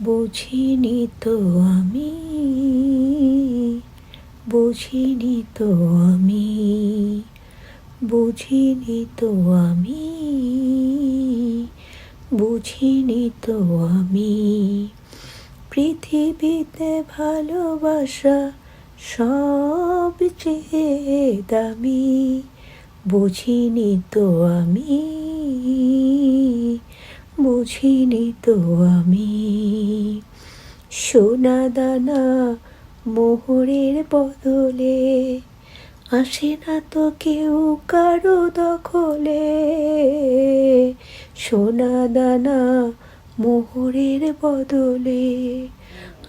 বুঝিনি তো আমি, বুঝিনি তো আমি, বুঝিনি তো আমি, বুঝিনি তো আমি। পৃথিবীতে ভালোবাসা সবচেয়ে দামি, বুঝিনি তো আমি বুঝিনি তো আমি। সোনা দানা মোহরের বদলে আসে না তো কেউ কারও দখলে। সোনা দানা মোহরের বদলে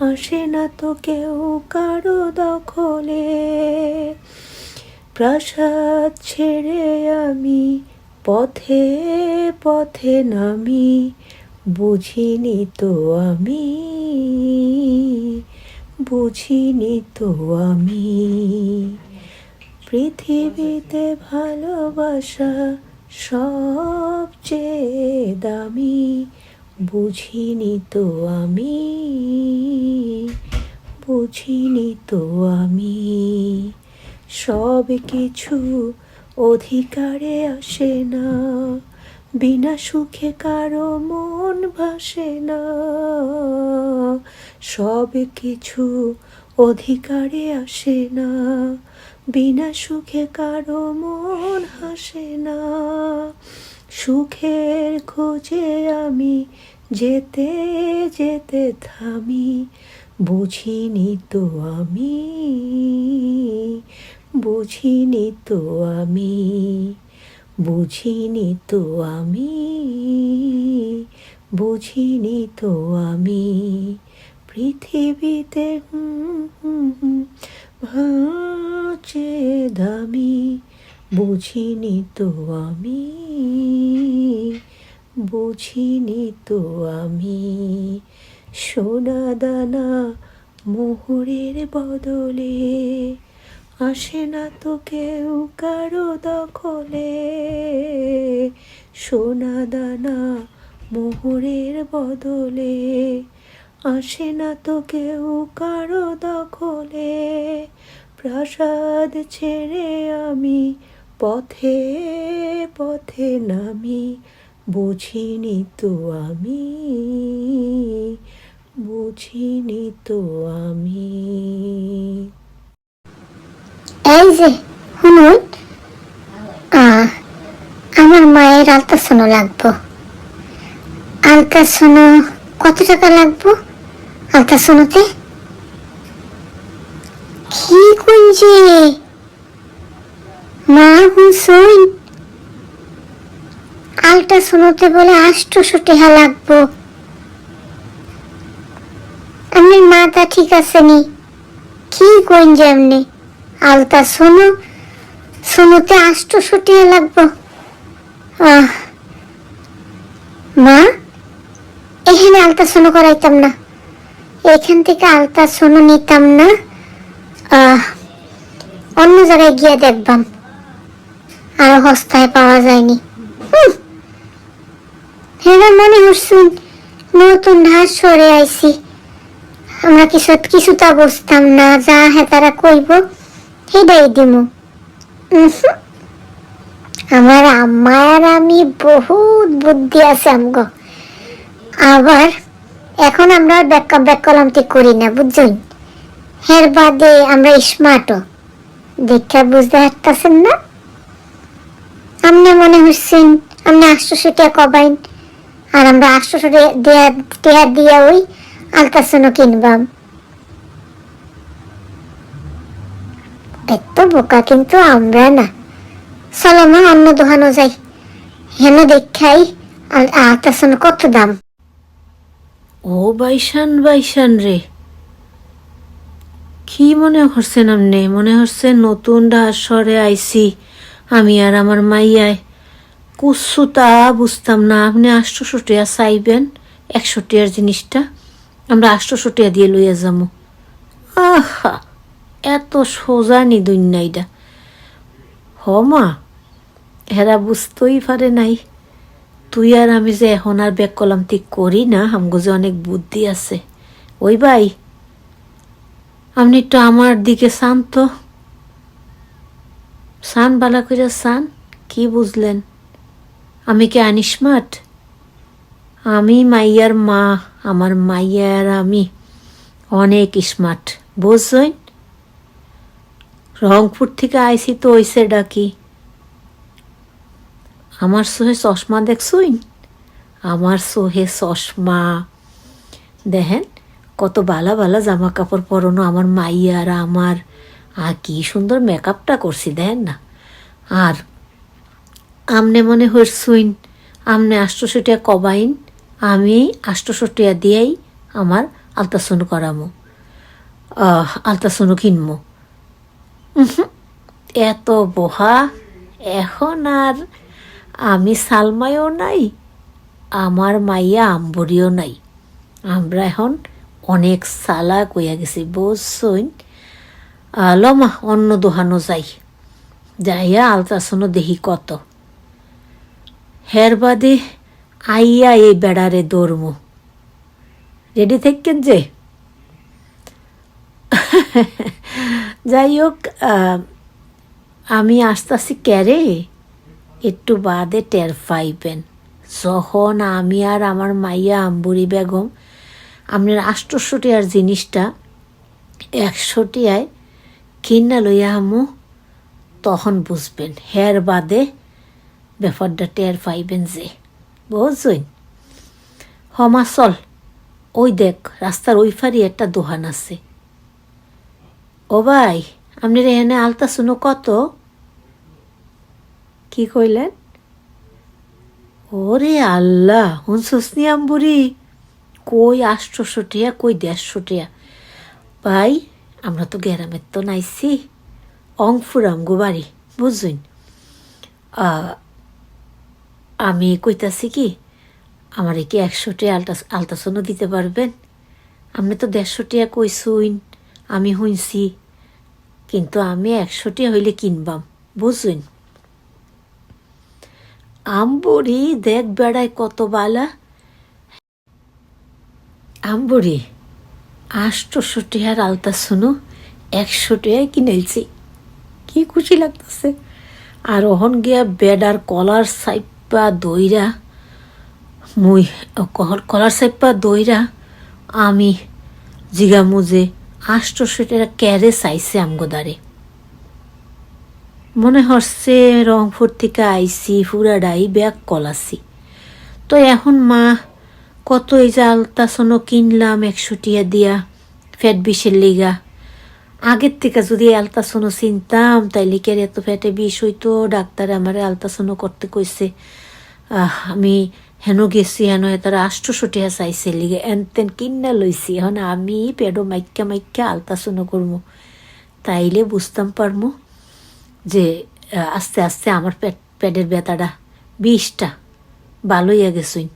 আসে না তো কেউ কারও দখলে। প্রাসাদ ছেড়ে আমি পথে পথে নামি, বুঝিনি তো আমি, বুঝিনি তো আমি। পৃথিবীতে ভালোবাসা সবচেয়ে দামি, বুঝিনি তো আমি, বুঝিনি তো আমি। সব কিছু অধিকারে আসে না, বিনা সুখে কারও মন ভাসে না। সব কিছু অধিকারে আসে না, বিনা সুখে কারও মন হাসে না। সুখের খোঁজে আমি যেতে যেতে থামি, বুঝিনি তো আমি বুঝিনি তো আমি, বুঝিনি তো আমি, বুঝিনি তো আমি পৃথিবীতে ভাচে দামি, বুঝিনি তো আমি, বুঝিনি তো আমি সোনা দানা মোহরের বদলে আসে না তো কেউ কারও দখলে। সোনা দানা মোহরের বদলে। আসে না তো কেউ কারও দখলে। প্রাসাদ ছেড়ে আমি পথে পথে নামি, বুঝিনি তো আমি, বুঝিনি তো আমি। এই যে শুনুন আমার মায়ের আলট্রাসাউন্ড লাগবো। আলট্রাসাউন্ড কত টাকা লাগবো? আলট্রাসাউন্ডতে কি কুঞ্জে মা হুসুন আলট্রাসাউন্ডতে বলে আষ্টশো টাকা লাগবো। আমার মাথা ঠিক আছে নি কি কুঞ্জে এমনি আলতা শোনো শোনোতে আষ্টশো টিয়া লাগবো। আহ, মা এখানে আলতা শোনো করাইতাম না। এখান থেকে আলতা শোনো নিতাম না। অন্য জায়গায় গিয়ে দেখবাম। আর হস্তায় পাওয়া যায়নি। হেরা মনে হচ্ছুন নতুন ঢাস সরে আইছি। আমরা কিছু কিছুটা বুঝতাম না যা হ্যাঁ তারা কইব। সেটাই দিমু। আমার আম্মা আর আমি বহুত বুদ্ধি আছে আমগো। আবার এখন আমরা ব্যাক্কা ব্যাকলামতি করি না, বুঝছেন? এর বাদে আমরা স্মার্টও। দেখা বুঝতে হাঁটতেছেন না? আপনি মনে হচ্ছেন আপনি আটশোশো টাকা কবাইন, আর আমরা আটশোশো টেয়া দিয়া ওই আলট্রাসাউন্ড কিনবাম। এত বোকা, কিন্তু আমরা না। চলো মা অন্য দোকানও যাই। হেন দেখাই আলট্রাসাউন্ড কত দাম। ও বাইশান বাইশান রে। কি মনে হচ্ছেন আপনি মনে হচ্ছে নতুন ডাসরে আইছি আমি আর আমার মাইয়ায় কুসু তা বুঝতাম না। আপনি আষ্টশো টিয়া চাইবেন একশো টিয়ার জিনিসটা। আমরা আষ্টশো টিয়া দিয়ে লইয়া যাব আহা! এত সোজা নি দুনিয়াইটা হ মা, হেরা বুঝতেই পারে নাই। তুই আর আমি যে এখন আর ব্যাক কলামতি করি না আমগো যে অনেক বুদ্ধি আছে। ওই ভাই, আপনি একটু আমার দিকে চান তো। সান বালা করে সান কি বুঝলেন? আমি কি আনিসমাট আমি মাইয়ার মা, আমার মাইয়া আর আমি অনেক স্মার্ট, বুঝছেন? রংপুর থেকে আইসি তো ওইসে ডাকি। আমার সোহে চশমা দেখছুইন? আমার সোহে চশমা। দেখেন কত বালা বালা জামা কাপড় পরনো আমার মাইয়ার আমার। আর কি সুন্দর মেকআপটা করছি দেখেন না। আর আমনে মনে হরছুইন আমনে আষ্টশোটিয়া কবাইন আমি আষ্টশোটিয়া দিয়েই আমার আলতাসনু করামো। আলতাসনু কিনবো উহুম, এত বহা, এখন আর আমি সালমাইও নাই, আমার মাইয়া আম্বরিও নাই। আমরা এখন অনেক সালা কইয়া গেছি, বুঝছইন? লমা অন্য দোহানো যাই। যাইয়া আলতাসনও দেখি কত। হের বাদে আইয়া এই বেড়ারে দৌড়মু। রেডি থাকেন যে? যাই হোক আমি আমি আস্তে ক্যারে? একটু বাদে টের পাইবেন। যখন আমি আর আমার মাইয়া আম্বুরি বেগম আপনার আষ্টশোটিয়ার জিনিসটা একশোটিয়ায় কিনা লইয়া আমু তখন বুঝবেন। হের বাদে ব্যাপারটা টের পাইবেন যে। বুঝছেন? হমা চল ওই দেখ, রাস্তার ওই ফারি একটা দোকান আছে। ও ভাই আপনার এখানে আলতা শুনো কত? কি কইলেন? ওরে আল্লাহ, হুনসুস নি আম্বুরি কই আষ্টশো টিয়া কই দেড়শো টিয়া ভাই, আমরা তো গ্যারামের তো নাইছি। অংফুরাম গো বাড়ি বুঝুন আমি কইতাছি কি, আমার কি একশো টিয়া আলটা আলট্রাসাউন্ড দিতে পারবেন? আপনি তো দেড়শো টিয়া কইসুইন, আমি শুনছি কিন্তু আমি একশো টিয়া হইলে কিনবাম বুঝুন আম্বুরি, দেখ বেড়ায় কত বালা। আম্বুরি আষ্টশো টিয়ার আলতা শুনো একশো কিনেছি কি খুশি লাগতেছে। আর ওহন গিয়া বেডার কলার সাইপা দইরা, মুই কলার সাইপা দইরা আমি জিগামু যে আষ্টশো টাকা ক্যারে চাইছে আমগোদারে মনে হচ্ছে রংপুর থেকে আইসি ফুরাডাই ব্যাগ কলাসি তো এখন মা, কত এই যে আলতাসনও কিনলাম একশো টিয়া দিয়া ফ্যাট বিষের লিগা। আগের থেকে যদি আলতাসনও চিনতাম, তাইলে কি এত ফ্যাটে বিষ হইতো? ডাক্তার আমার আলতাসনও করতে কইছে আমি হেন গেছি হেন তারা আষ্টশো টিয়া চাইছে লিগে। এন তেন লইছি এখন আমি পেডো মাইক্কা মাইক্কা আলতাসনও করব তাইলে বুঝতাম পারমু যে আস্তে আস্তে আমার পেট পেটের ব্যথাটা বিষটা ভালোইয়া গেছুন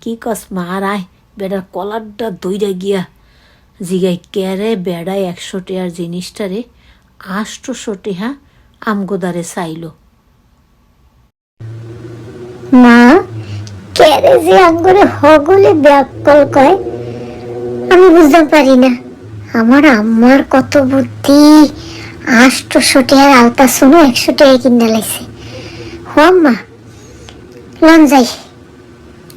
কি কস মার আয় বেড়ার কলারটা দইরা গিয়া। জিগাই ক্যারে বেড়ায় একশো টিয়ার জিনিসটারে আষ্টশো টিহা আমগোদারে চাইলো। কেরে যে আঙ্গুরে হগলে ব্যাকল কয় আমি বুঝতে পারি না। আমার আম্মার কত বুদ্ধি। আলতা শুনো একশো টাকা কিনা যাই।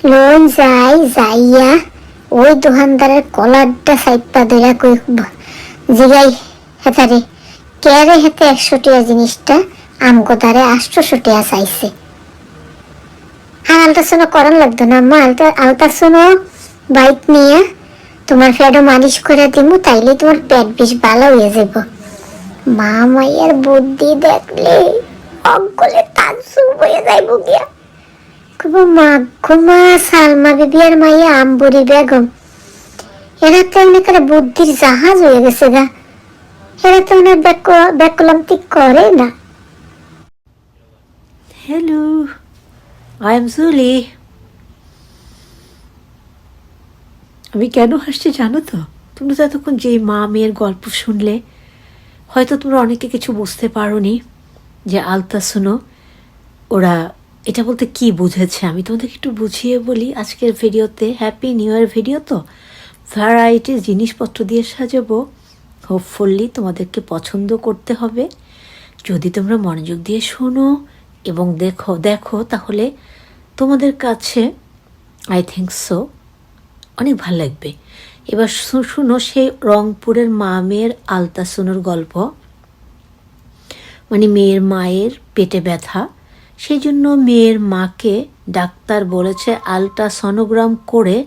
লন যাই, যাইয়া ওই দোকানদারের কলারটা সাইপা ধরা কই জিগাই হেতারে। কেরে হেতে একশো টাকা জিনিসটা আমগো দ্বারে আষ্টশো চাইছে। আর আলট্রাসাউন্ড করার লাগতো না। আম্মা আলট্রা আলট্রাসাউন্ড বাইক নিয়ে তোমার পেটও মালিশ করে দিমু, তাইলে তোমার পেট বেশ ভালো হয়ে যাব মা, মাইয়ের বুদ্ধি দেখলে অগলে তাজু হয়ে যাইব গিয়া। কব মা গো মা সালমা বিবি আর মাইয়া আম্বুরি বেগম। এরা তো এমনি অনেক বুদ্ধির জাহাজ হয়ে গেছে গা। এরা তো অনেক ব্যাকলান্তি করে না। হ্যালো আই এম জুলি আমি কেন হাসছি জানো তো? তুমি তো এতক্ষণ যে মা মেয়ের গল্প শুনলে, হয়তো তোমরা অনেকে কিছু বুঝতে পারোনি যে আলতা শুনো, ওরা এটা বলতে কি বুঝেছে? আমি তোমাদেরকে একটু বুঝিয়ে বলি, আজকের ভিডিওতে হ্যাপি নিউ ইয়ার ভিডিও তো। ভ্যারাইটি জিনিসপত্র দিয়ে সাজাবো। হোপফুলি তোমাদেরকে পছন্দ করতে হবে। যদি তোমরা মনোযোগ দিয়ে শোনো এবং দেখো দেখো তাহলে তোমাদের কাছে আই থিঙ্ক সো অনেক ভালো লাগবে। এবার শুনো সেই রংপুরের মা মেয়ের আলতাসনুর গল্প। মানে মেয়ের মায়ের পেটে ব্যথা। সেই জন্য মেয়ের মাকে ডাক্তার বলেছে আলট্রাসনোগ্রাম করে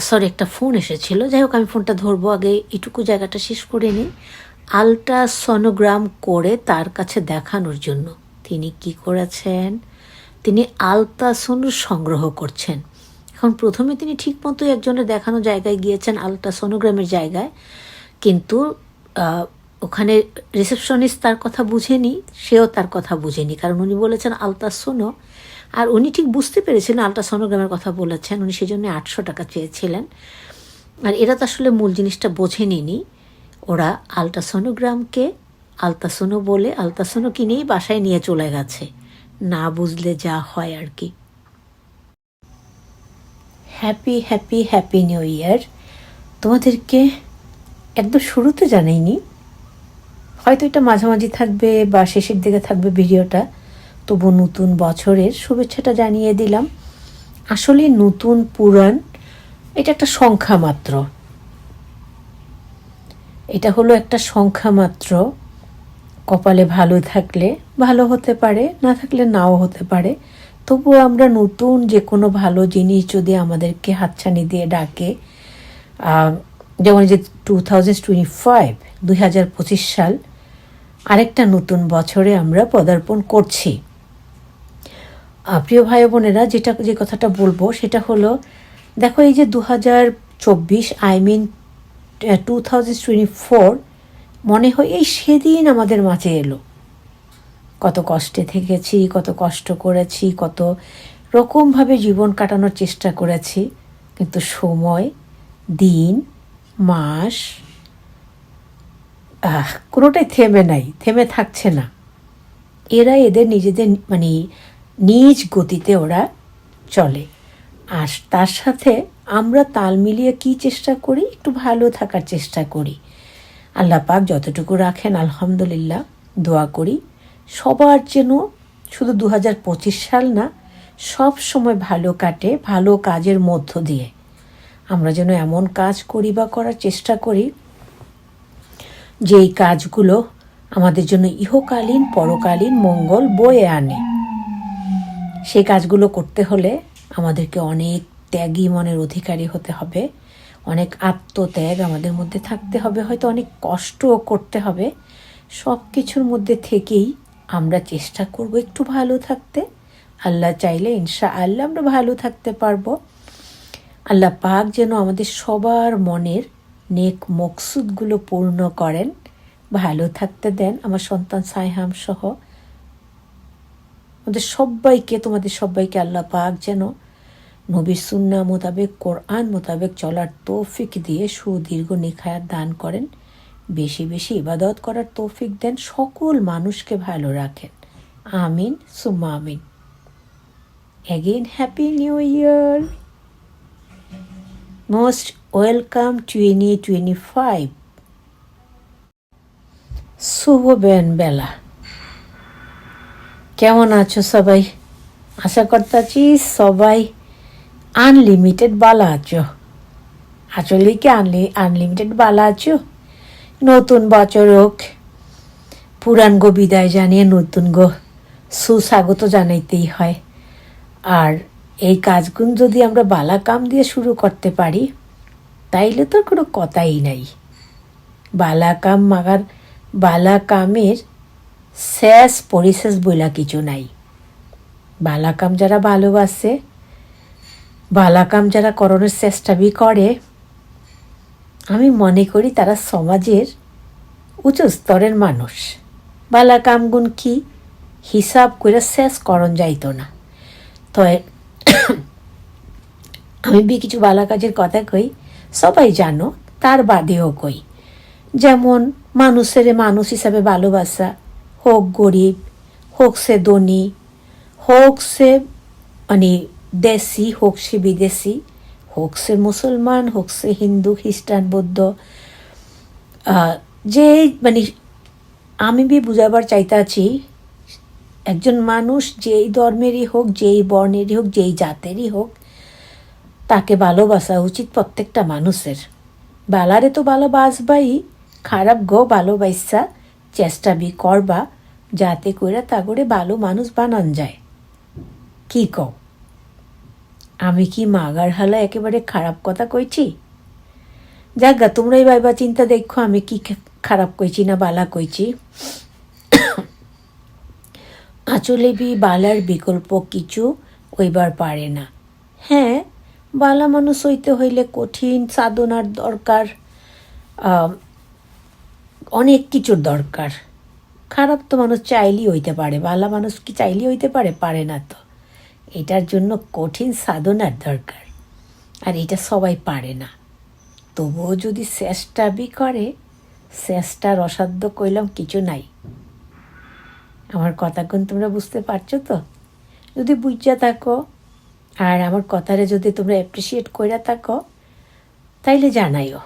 সরি একটা ফোন এসেছিল। যাই হোক, আমি ফোনটা ধরবো আগে, এটুকু জায়গাটা শেষ করে নিই। আলট্রাসনোগ্রাম করে তার কাছে দেখানোর জন্য। তিনি কি করেছেন? তিনি আলট্রাসোন সংগ্রহ করছেন। এখন প্রথমে তিনি ঠিক মতো একজনের দেখানো জায়গায় গিয়েছেন আলট্রাসোনোগ্রামের জায়গায়, কিন্তু ওখানে রিসেপশনিস্ট তার কথা বুঝেনি, সেও তার কথা বুঝেনি, কারণ উনি বলেছেন আলট্রাসোনো, আর উনি ঠিক বুঝতে পেরেছিলেন, আলট্রাসোনোগ্রামের কথা বলেছেন, উনি সেই জন্য আটশো টাকা চেয়েছিলেন। আর এরা তো আসলে মূল জিনিসটা বোঝেনি ওরা আলট্রাসোনোগ্রামকে আলট্রাসোনো বলে আলট্রাসোনো কিনেই বাসায় নিয়ে চলে গেছে। না বুঝলে যা হয় আর কি। Happy happy happy new year. তোমাদেরকে একদম শুরুতে জানাইনি। হয়তো এটা মাঝামাঝি থাকবে বা শেষের দিকে থাকবে ভিডিওটা। তবু নতুন বছরের শুভেচ্ছাটা জানিয়ে দিলাম। আসলে নতুন পুরাণ, এটা একটা সংখ্যা মাত্র। এটা হলো একটা সংখ্যা মাত্র। কপালে ভালো থাকলে ভালো হতে পারে, না থাকলে নাও হতে পারে। তবুও আমরা নতুন যে কোনো ভালো জিনিস যদি আমাদেরকে হাতছানি দিয়ে ডাকে যেমন যে টু থাউজেন্ড টোয়েন্টি ফাইভ দুই হাজার পঁচিশ সাল, আরেকটা নতুন বছরে আমরা পদার্পণ করছি। প্রিয় ভাই বোনেরা, যেটা, যে কথাটা বলব, সেটা হলো, দেখো এই যে দু হাজার চব্বিশ I mean two thousand twenty four মনে হয় এই সেদিন আমাদের মাঝে এলো। কত কষ্টে থেকেছি, কত কষ্ট করেছি, কত রকমভাবে জীবন কাটানোর চেষ্টা করেছি, কিন্তু সময়, দিন, মাস কোনোটাই থেমে নাই, থেমে থাকছে না। এরা এদের নিজেদের মানে নিজ গতিতে ওরা চলে। আর তার সাথে আমরা তাল মিলিয়ে কি চেষ্টা করি? একটু ভালো থাকার চেষ্টা করি। আল্লাহ পাক যতটুকু রাখেন, আলহামদুলিল্লাহ, দোয়া করি। সবার যেন শুধু দু হাজার পঁচিশ সাল না, সব সময় ভালো কাটে, ভালো কাজের মধ্য দিয়ে। আমরা যেন এমন কাজ করি বা করার চেষ্টা করি, যেই কাজগুলো আমাদের জন্য ইহকালীন, পরকালীন মঙ্গল বয়ে আনে। সেই কাজগুলো করতে হলে আমাদেরকে অনেক ত্যাগী মনের অধিকারী হতে হবে। অনেক আত্মত্যাগ আমাদের মধ্যে থাকতে হবে, হয়তো অনেক কষ্টও করতে হবে। সব কিছুর মধ্যে থেকেই আমরা চেষ্টা করব একটু ভালো থাকতে। আল্লাহ চাইলে ইনশা আল্লাহ আমরা ভালো থাকতে পারব। আল্লাহ পাক যেন আমাদের সবার মনের নেক মকসুদগুলো পূর্ণ করেন, ভালো থাকতে দেন। আমার সন্তান সাইহাম সহ আমাদের সবাইকে, তোমাদের সবাইকে আল্লাহ পাক যেন নবীর সুন্না মোতাবেক, কোরআন মোতাবেক চলার তৌফিক দিয়ে সুদীর্ঘ নিখায়াত দান করেন। বেশি বেশি ইবাদত করার তৌফিক দেন সকল মানুষকে ভালো রাখেন। আমিন, সুম্মা আমিন। Again happy new year most welcome twenty twenty five শুভ বেলা কেমন আছো সবাই? আশা করতেছি সবাই আনলিমিটেড বালা আছো আসলে কি আনলি আনলিমিটেড বালা আছো নতুন বছর হোক পুরান গো বিদায় জানিয়ে নতুন গো সুস্বাগত জানাইতেই হয় আর এই কাজগুলো যদি আমরা বালা কাম দিয়ে শুরু করতে পারি তাইলে তো কোনো কথাই নাই বালা কাম মাগার বালা কামের শেষ পরিশেষ বইলা কিছু নাই। বালাকাম যারা ভালোবাসে বালাকাম যারা করণের চেষ্টা বি করে, আমি মনে করি তারা সমাজের উঁচু স্তরের মানুষ। বালাকামগুন কি? হিসাব করে শেষ করণ যাইতো না। তো আমি বি কিছু বালা কাজের কথা কই, সবাই জানো, তার বাদেও কই। যেমন মানুষের মানুষ হিসাবে ভালোবাসা, হোক গরিব, হোক সে ধনী, হোক সে মানে দেশি হোক সে বিদেশি, হোক সে মুসলমান, হোক সে হিন্দু, খ্রিস্টান, বৌদ্ধ যে মানে আমি বি বুঝাবার চাইতাছি, একজন মানুষ যেই ধর্মেরই হোক, যেই বর্ণেরই হোক, যেই জাতেরই হোক, তাকে ভালোবাসা উচিত প্রত্যেকটা মানুষের। বালারে তো ভালোবাসবাই, খারাপ গো ভালোবাসা চেষ্টা বি করবা, যাতে করে তা করে ভালো মানুষ বানান যায়। কি কও? আমি কি মাগার হালা একেবারে খারাপ কথা কইছি? যাক গা তোমরাই ভাইবা চিন্তা দেখো, আমি কি খারাপ কইছি না বালা কইছি? আচলে বি বালার বিকল্প কিছু ওইবার পারে না। হ্যাঁ বালা মানুষ হইতে হইলে কঠিন সাধনার দরকার অনেক কিছুর দরকার। খারাপ তো মানুষ চাইলেই হইতে পারে, বালা মানুষ কি চাইলেই হইতে পারে? পারে না তো। এটার জন্য কঠিন সাধনার দরকার। আর এটা সবাই পারে না। তবুও যদি চেষ্টা বি করে, চেষ্টার অসাধ্য কইলাম কিছু নাই। আমার কথা কোন তোমরা বুঝতে পারছ তো? যদি বুঝা থাকো, আর আমার কথারে যদি তোমরা অ্যাপ্রিসিয়েট কইরা থাকো, তাইলে জানাইও।